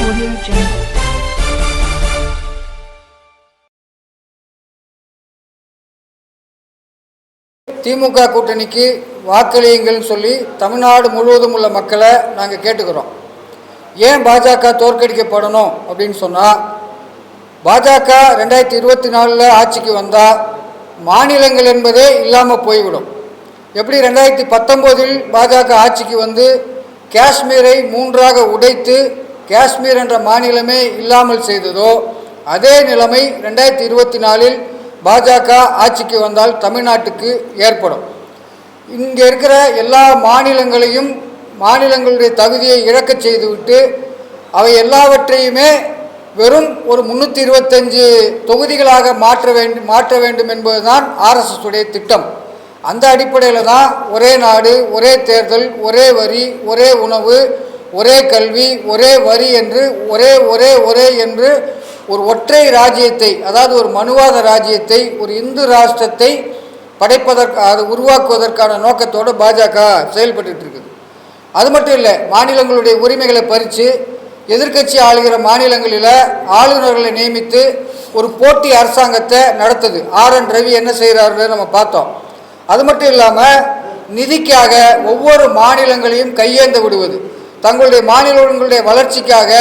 Audio Jungle. திமுக கூட்டணிக்கு வாக்களியுங்கள்னு சொல்லி தமிழ்நாடு முழுவதும் உள்ள மக்களை நாங்கள் கேட்டுக்கிறோம் ஏன் பாஜக தோற்கடிக்கப்படணும் அப்படின்னு சொன்னால் பாஜக ரெண்டாயிரத்தி இருபத்தி நாலில் ஆட்சிக்கு வந்தால் மாநிலங்கள் என்பதே இல்லாமல் போய்விடும் எப்படி ரெண்டாயிரத்தி பத்தொம்போதில் பாஜக ஆட்சிக்கு வந்து காஷ்மீரை மூன்றாக உடைத்து காஷ்மீர் என்ற மாநிலமே இல்லாமல் செய்ததோ அதே நிலைமை ரெண்டாயிரத்தி இருபத்தி நாலில் பாஜக ஆட்சிக்கு வந்தால் தமிழ்நாட்டுக்கு ஏற்படும். இங்கே இருக்கிற எல்லா மாநிலங்களையும் மாநிலங்களுடைய தகுதியை இழக்கச் செய்துவிட்டு அவை எல்லாவற்றையுமே வெறும் ஒரு முந்நூற்றி இருபத்தஞ்சு தொகுதிகளாக மாற்ற வேண்டும் மாற்ற வேண்டும் என்பதுதான் ஆர்எஸ்எஸ் உடைய திட்டம். அந்த அடிப்படையில் தான் ஒரே நாடு ஒரே தேர்தல் ஒரே வரி ஒரே உணவு ஒரே கல்வி ஒரே வரி என்று ஒரே ஒரே ஒரே என்று ஒரு ஒற்றை ராஜ்யத்தை அதாவது ஒரு மனுவாத ராஜ்யத்தை ஒரு இந்து ராஷ்டிரத்தை படைப்பதற்கு அது உருவாக்குவதற்கான நோக்கத்தோடு பாஜக செயல்பட்டு இருக்குது அது மட்டும் இல்லை மாநிலங்களுடைய உரிமைகளை பறித்து எதிர்க்கட்சி ஆளுகிற மாநிலங்களில் ஆளுநர்களை நியமித்து ஒரு போட்டி அரசாங்கத்தை நடத்துது. ஆர் என் ரவி என்ன செய்கிறாருன்னு நம்ம பார்த்தோம். அது மட்டும் இல்லாமல் நிதிக்காக ஒவ்வொரு மாநிலங்களையும் கையேந்து விடுவது. தங்களுடைய மாநிலங்களுடைய வளர்ச்சிக்காக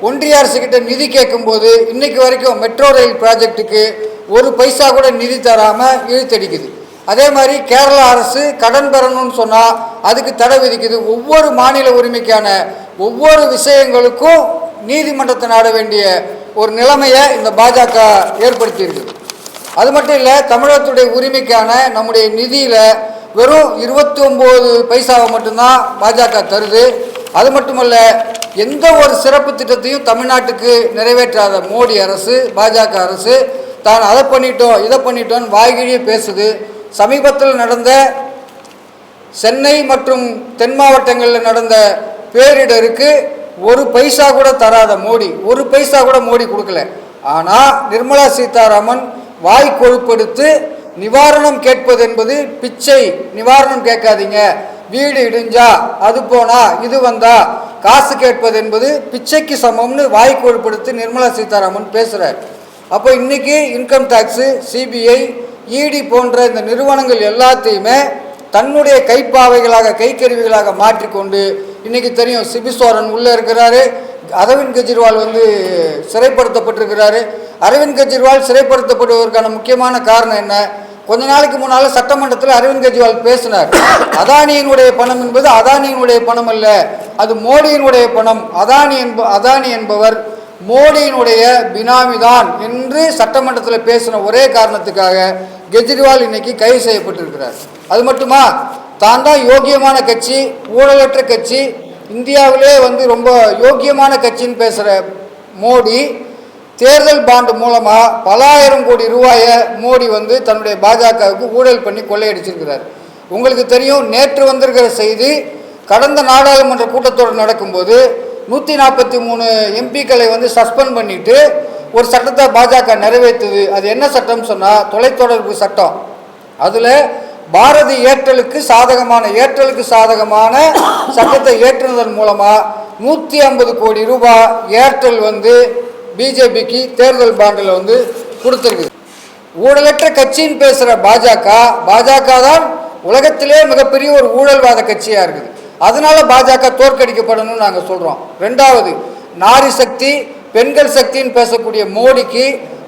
ஒன்றிய அரசுக்கிட்ட நிதி கேட்கும்போது இன்றைக்கு வரைக்கும் மெட்ரோ ரயில் ப்ராஜெக்ட்டுக்கு ஒரு பைசா கூட நிதி தராமல் இழுத்தடிக்குது அதே மாதிரி கேரளா அரசு கடன் பெறணும்னு சொன்னால் அதுக்கு தடை விதிக்குது. ஒவ்வொரு மாநில உரிமைக்கான ஒவ்வொரு விஷயங்களுக்கும் நீதிமன்றத்தை நாட வேண்டிய ஒரு நிலைமையை இந்த பாஜக ஏற்படுத்தியிருக்குது அது மட்டும் இல்லை தமிழகத்துடைய உரிமைக்கான நம்முடைய நிதியில் வெறும் இருபத்தி ஒம்பது பைசாவை மட்டும்தான் பாஜக தருது. அது மட்டுமல்ல எந்த ஒரு சிறப்பு திட்டத்தையும் தமிழ்நாட்டுக்கு நிறைவேற்றாத மோடி அரசு பாஜக அரசு தான் அதை பண்ணிட்டோம் இதை பண்ணிட்டோம்னு வாய்கிழியே பேசுது. சமீபத்தில் நடந்த சென்னை மற்றும் தென் மாவட்டங்களில் நடந்த பேரிடருக்கு ஒரு பைசா கூட தராத மோடி ஒரு பைசா கூட மோடி கொடுக்கல. ஆனால் நிர்மலா சீதாராமன் வாய் கொழுப்படுத்து நிவாரணம் கேட்பது என்பது பிச்சை. நிவாரணம் கேட்காதீங்க. வீடு இடிஞ்சா அது போனா இது வந்தா. காசு கேட்பது என்பது பிச்சைக்கு சமம்னு வாய் கொழுப்படுத்தி நிர்மலா சீதாராமன் பேசுகிறார் அப்போ இன்றைக்கி இன்கம் டேக்ஸு சிபிஐ இடி போன்ற இந்த நிறுவனங்கள் எல்லாத்தையுமே தன்னுடைய கைப்பாவைகளாக கைக்கருவிகளாக மாற்றிக்கொண்டு இன்றைக்கி தெரியும் சிபிசோரன் உள்ளே இருக்கிறாரு. அரவிந்த் கெஜ்ரிவால் வந்து சிறைப்படுத்தப்பட்டிருக்கிறாரு. அரவிந்த் கெஜ்ரிவால் சிறைப்படுத்தப்படுவதற்கான முக்கியமான காரணம் என்ன? கொஞ்ச நாளைக்கு முன்னால் சட்டமன்றத்தில் அரவிந்த் கெஜ்ரிவால் பேசினார். அதானியினுடைய பணம் என்பது அதானியினுடைய பணம் அல்ல அது மோடியினுடைய பணம். அதானி என்ப அதானி என்பவர் மோடியினுடைய பினாமிதான் என்று சட்டமன்றத்தில் பேசின ஒரே காரணத்துக்காக கெஜ்ரிவால் இன்னைக்கு கைது செய்யப்பட்டிருக்கிறார். அது மட்டுமா? தான் தான் யோக்கியமான கட்சி ஊழலற்ற கட்சி இந்தியாவிலே வந்து ரொம்ப யோக்கியமான கட்சின்னு பேசுகிற மோடி தேர்தல் பாண்டு மூலமாக பல ஆயிரம் கோடி ரூபாயை மோடி வந்து தன்னுடைய பாஜகவுக்கு ஊழல் பண்ணி கொள்ளையடிச்சிருக்கிறார். உங்களுக்கு தெரியும் நேற்று வந்திருக்கிற செய்தி கடந்த நாடாளுமன்ற கூட்டத்தொடர் நடக்கும்போது நூற்றி நாற்பத்தி மூணு எம்பிக்களை வந்து சஸ்பெண்ட் பண்ணிட்டு ஒரு சட்டத்தை பாஜக நிறைவேற்றுது. அது என்ன சட்டம்னு சொன்னால் தொலைத்தொடர்பு சட்டம். அதில் பாரதி ஏர்டெலுக்கு சாதகமான ஏர்டெலுக்கு சாதகமான சட்டத்தை ஏற்றுனதன் மூலமாக நூற்றி ஐம்பது கோடி ரூபாய் ஏர்டெல் வந்து பிஜேபிக்கு தேர்தல் பாண்டில் வந்து கொடுத்துருக்குது. ஊழலற்ற கட்சின்னு பேசுகிற பாஜக பாஜக தான் உலகத்திலே மிகப்பெரிய ஒரு ஊழல்வாத கட்சியாக இருக்குது. அதனால பாஜக தோற்கடிக்கப்படணும்னு நாங்கள் சொல்கிறோம் ரெண்டாவது நாரி சக்தி பெண்கள் சக்தின்னு பேசக்கூடிய மோடிக்கு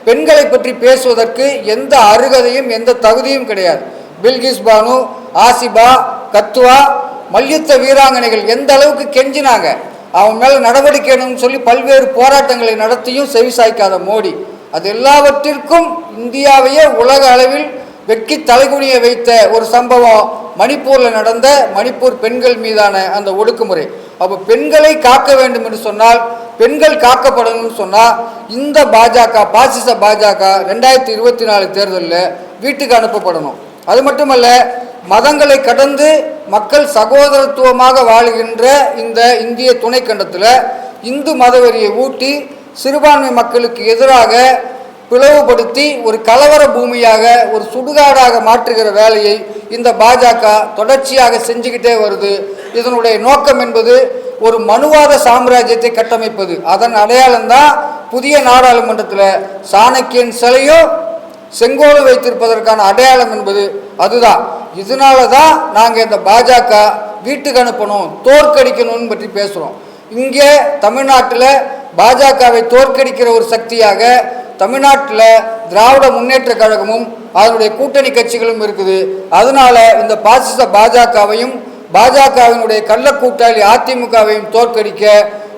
பெண்களை பற்றி பேசுவதற்கு எந்த அருகதையும் எந்த தகுதியும் கிடையாது. பில்கிஸ் பானு ஆசிபா கத்துவா மல்யுத்த வீராங்கனைகள் எந்த அளவுக்கு கெஞ்சினாங்க? அவன் மேலே நடவடிக்கை எடுக்கணும்னு சொல்லி பல்வேறு போராட்டங்களை நடத்தியும் செவிசாய்க்காத மோடி. அது எல்லாவற்றிற்கும் இந்தியாவையே உலக அளவில் வெட்கி தலைகுனிய வைத்த ஒரு சம்பவம் மணிப்பூரில் நடந்த மணிப்பூர் பெண்கள் மீதான அந்த ஒடுக்குமுறை. அப்போ பெண்களை காக்க வேண்டும் என்று சொன்னால் பெண்கள் காக்கப்படணும்னு சொன்னால் இந்த பாஜக பாசிச பாஜக ரெண்டாயிரத்தி இருபத்தி நாலு தேர்தலில் வீட்டுக்கு அனுப்பப்படணும். அது மட்டுமல்ல மதங்களை கடந்து மக்கள் சகோதரத்துவமாக வாழுகின்ற இந்த இந்திய துணைக்கண்டத்தில் இந்து மதவெறியை ஊட்டி சிறுபான்மை மக்களுக்கு எதிராக பிளவுபடுத்தி ஒரு கலவர பூமியாக ஒரு சுடுகாடாக மாற்றுகிற வேலையை இந்த பாஜக தொடர்ச்சியாக செஞ்சுக்கிட்டே வருது. இதனுடைய நோக்கம் என்பது ஒரு மனுவாத சாம்ராஜ்யத்தை கட்டமைப்பது. அதன் அடையாளம்தான் புதிய நாடாளுமன்றத்தில் சாணக்கியன் சிலையும் செங்கோலும் வைத்திருப்பதற்கான அடையாளம் என்பது. அதுதான். இதனால தான் நாங்கள் இந்த பாஜக வீட்டுக்கு அனுப்பணும் தோற்கடிக்கணும்னு பற்றி பேசுகிறோம் இங்கே தமிழ்நாட்டில் பாஜகவை தோற்கடிக்கிற ஒரு சக்தியாக தமிழ்நாட்டில் திராவிட முன்னேற்ற கழகமும் அதனுடைய கூட்டணி கட்சிகளும் இருக்குது. அதனால இந்த பாசிச பாஜகவையும் பாஜகவினுடைய கள்ள கூட்டாளி அதிமுகவையும் தோற்கடிக்க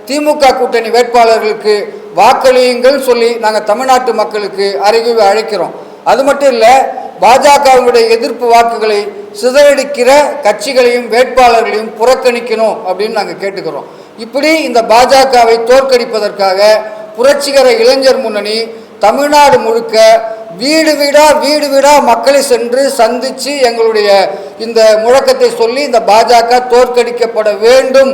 திமுக கூட்டணி வேட்பாளர்களுக்கு வாக்களியுங்கள் சொல்லி நாங்கள் தமிழ்நாட்டு மக்களுக்கு அறிவு அழைக்கிறோம். அது மட்டும் இல்லை பாஜகவினுடைய எதிர்ப்பு வாக்குகளை சிதறடிக்கிற கட்சிகளையும் வேட்பாளர்களையும் புறக்கணிக்கணும் அப்படின்னு நாங்கள் கேட்டுக்கிறோம். இப்படி இந்த பாஜகவை தோற்கடிப்பதற்காக புரட்சிகர இளைஞர் முன்னணி தமிழ்நாடு முழுக்க வீடு வீடாக வீடு வீடாக மக்களை சென்று சந்தித்து எங்களுடைய இந்த முழக்கத்தை சொல்லி இந்த பாஜக தோற்கடிக்கப்பட வேண்டும்.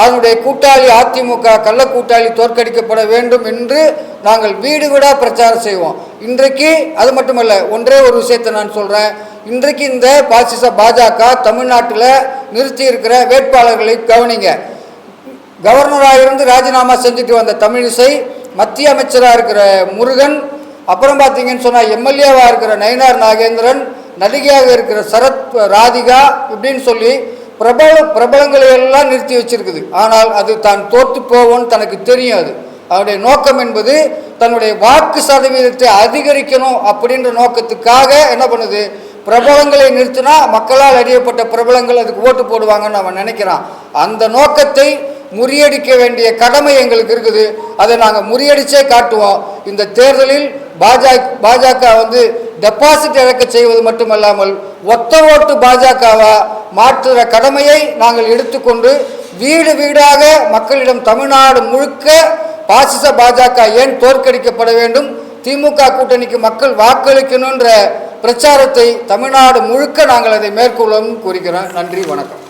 அதனுடைய கூட்டாளி அதிமுக கள்ள கூட்டாளி தோற்கடிக்கப்பட வேண்டும் என்று நாங்கள் வீடு வீடாக பிரச்சாரம் செய்வோம். இன்றைக்கு அது மட்டுமல்ல ஒன்றே ஒரு விஷயத்தை நான் சொல்கிறேன் இன்றைக்கு இந்த பாசிச பாஜக தமிழ்நாட்டில் நிறுத்தி இருக்கிற வேட்பாளர்களை கவனிங்க. கவர்னராக இருந்து ராஜினாமா செஞ்சுட்டு வந்த தமிழிசை மத்திய அமைச்சராக இருக்கிற முருகன் அப்புறம் பார்த்தீங்கன்னு சொன்னால் எம்எல்ஏவாக இருக்கிற நயினார் நாகேந்திரன் நடிகையாக இருக்கிற சரத் ராதிகா இப்படின்னு சொல்லி பிரபல பிரபலங்களை எல்லாம் நிறுத்தி வச்சிருக்குது. ஆனால் அது தான் தோற்று போவோன்னு தனக்கு தெரியும் அது. அவருடைய நோக்கம் என்பது தன்னுடைய வாக்கு சதவீதத்தை அதிகரிக்கணும் அப்படின்ற நோக்கத்துக்காக என்ன பண்ணுது? பிரபலங்களை நிறுத்தினா மக்களால் அறியப்பட்ட பிரபலங்கள் அதுக்கு ஓட்டு போடுவாங்கன்னு அவன் நினைக்கிறான். அந்த நோக்கத்தை முறியடிக்க வேண்டிய கடமை எங்களுக்கு இருக்குது. அதை நாங்கள் முறியடிச்சே காட்டுவோம். இந்த தேர்தலில் பாஜக பாஜக வந்து டெபாசிட் இழக்க செய்வது மட்டுமல்லாமல் ஒத்த ஓட்டு பாஜகவா மாற்றுற கடமையை நாங்கள் எடுத்துக்கொண்டு வீடு வீடாக மக்களிடம் தமிழ்நாடு முழுக்க பாசிச பாஜக ஏன் தோற்கடிக்கப்பட வேண்டும்? திமுக கூட்டணிக்கு மக்கள் வாக்களிக்கணுன்ற பிரச்சாரத்தை தமிழ்நாடு முழுக்க நாங்கள் அதை மேற்கொள்ளவும் கூறுகிறோம். நன்றி வணக்கம்.